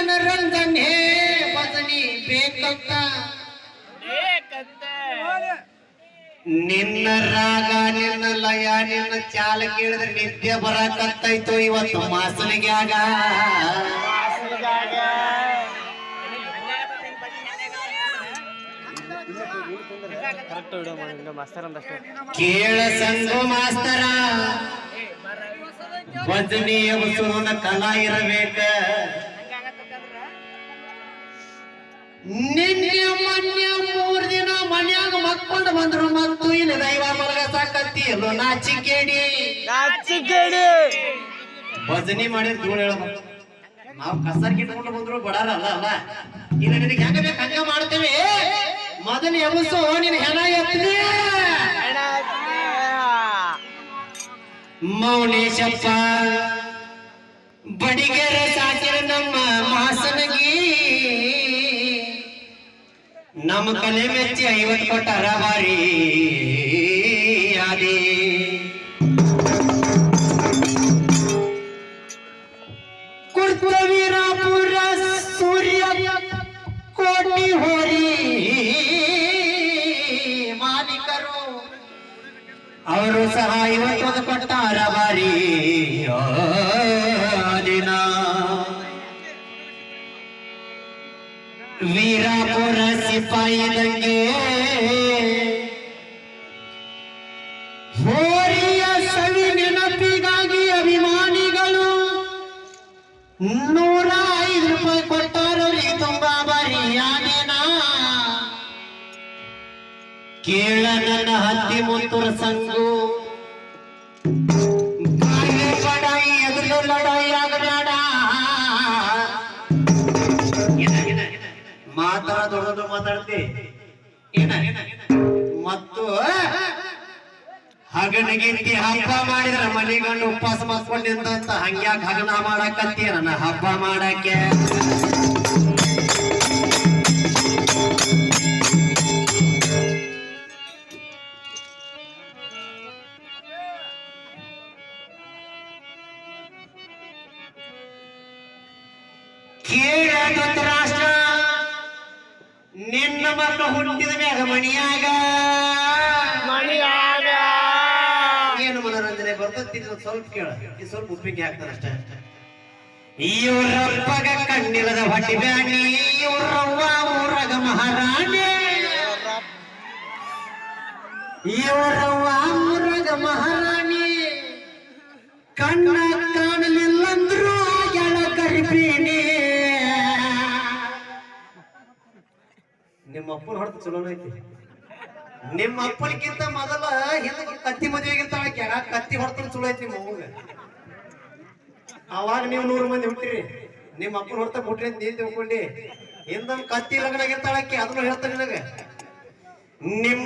ಮನರಂಜನೆ ಭಜನಿ ಬೇಕಂತ. ನಿನ್ನ ರಾಗ ನಿನ್ನ ಲಯ ನಿನ್ನ ಚಾಲ ಕೇಳಿದ್ರೆ ನಿದ್ದೆ ಬರಕತ್ತೈತು ಇವತ್ತು ಮಾಸನಿಗ್ಯಾಗ ಕೇಳ ಸಂಗು ಮಾಸ್ತರ. ಭಜನಿ ಕಲಾ ಇರಬೇಕ. ನಿನ್ನೆ ಮೊನ್ನೆ ಮೂರ್ ದಿನ ಮನ್ಯಾಗ ಮಕ್ಕೊಂಡು ಬಂದ್ರು ಮತ್ತು ಇಲ್ಲಿ ದೈವ ಮಲಗ ಸಾಕತ್ತಿ. ಎಲ್ಲೋ ನಾಚಿಕೇಡಿ. ನಾಚಿಕೆಡಿ. ಭಜನಿ ಮಾಡಿ ಧೂಳು ಹೇಳ್ಬೇಕು ನಾವು ಕಸರ್ ಕಿಟ್ಕೊಂಡು ಬಂದ್ರು ಬಡಾರಲ್ಲ ಅಲ್ಲ ಇಲ್ಲ ನಿನಗೆ ಹೆಂಗ ಬೇಕು ಹಂಗ ಮಾಡ್ತೇವೆ. ಮೊದಲು ಎಬಸು ನಿನ್ ಹೆಣ ಎತ್ತಿ ಮೌನೇಶಪ್ಪ ಬಡಿಗೆರ ನಮ್ಮ ಕಲೆ ಮೆಚ್ಚಿ ಐವತ್ತು ಕೊಟ್ಟಾರ ಬಾರಿ ಅದೇ ಕುರ್ತವೀರಾಪುರ ಸೂರ್ಯ ಕೋಟಿ ಹೋರಿ ಮಾಲೀಕರು ಅವರು ಸಹ ಇವತ್ತೊಂದು ಕೊಟ್ಟಾರ ಬಾರಿ ವೀರಾಪುರ ಸಿಪಾಯಿ ದಂಗೆ ಹೋರಿಯ ಸವಿ ನೆನಪಿಗಾಗಿ ಅಭಿಮಾನಿಗಳು ನೂರ ಐದು ರೂಪಾಯಿ ಕೊಟ್ಟಾರವ್ರಿ ತುಂಬಾ ಬಾರಿ ಯಾನೇನ ಕೇಳ ನನ್ನ ಹತ್ತಿ ಮುತ್ತುರ ಸಂಗು. ಮಾತಾಡ್ತಿ? ಏನ? ಮತ್ತು ಹಗನಗಿಂತಿ ಹಬ್ಬ ಮಾಡಿದ್ರ ಮನೆಗಣ್ಣು ಉಪವಾಸ ಮಾಡ್ಕೊಂಡಿದ್ದಂತ ಹಂಗ್ಯಾಕ ಹಗನ ಮಾಡಾಕತ್ತಿ ನನ್ನ ಹಬ್ಬ ಮಾಡಕ್ಕೆ? ಕೇಳ ಮಕ್ಕಳು ಹುಟ್ಟಿದ ಮ್ಯಾಗ ಮಣಿಯಾಗ. ಮಣಿಯಾಗ. ಏನು ಮನೋರಂಜನೆ ಬರ್ತದೆ ಸ್ವಲ್ಪ ಕೇಳ. ಈ ಸ್ವಲ್ಪ ಉಪ್ಪಿಗೆ ಹಾಕ್ತಾರೆ ಅಷ್ಟೇ. ಇವರಪ್ಪಗ ಕಣ್ಣಿಲ್ಲದ ಹೊಟ್ಟಿ ಬ್ಯಾಣಿ ಇವರವ್ವ ಊರಗ ಮಹಾರಾಣಿ. ಇವರವ್ವ ಊರಗ ಮಹಾರಾಣಿ. ಕಣ್ಣ ನಿಮ್ಮ ಅಪ್ಪನ ಹೊಡೆದು ಚಲೋ ಐತಿ. ನಿಮ್ಮ ಅಪ್ಪನಿಗಿಂತ ಮೊದಲ ಹಿಂದ ಕತ್ತಿ ಮದುವೆಗಿಂತ ಕೆಳ ಕತ್ತಿ ಹೊಡ್ತಾರ ಚಲೋ ಐತಿ ನಿಮ್ಮ ಅವ್ವಗ. ಅವಾಗ ನೀವು ನೂರು ಮಂದಿ ಹುಟ್ಟಿರಿ. ನಿಮ್ಮ ಅಪ್ಪನ ಹೊಡ್ತಾ ಹುಟ್ರಿ ಅಂತ ನೀನ್ ತಿಳ್ಕೊಂಡಿ. ಕತ್ತಿ ಲಗ್ನ ಅದನ್ನು ಹೇಳ್ತಾರೆ ನಿನಗೆ. ನಿಮ್ಮ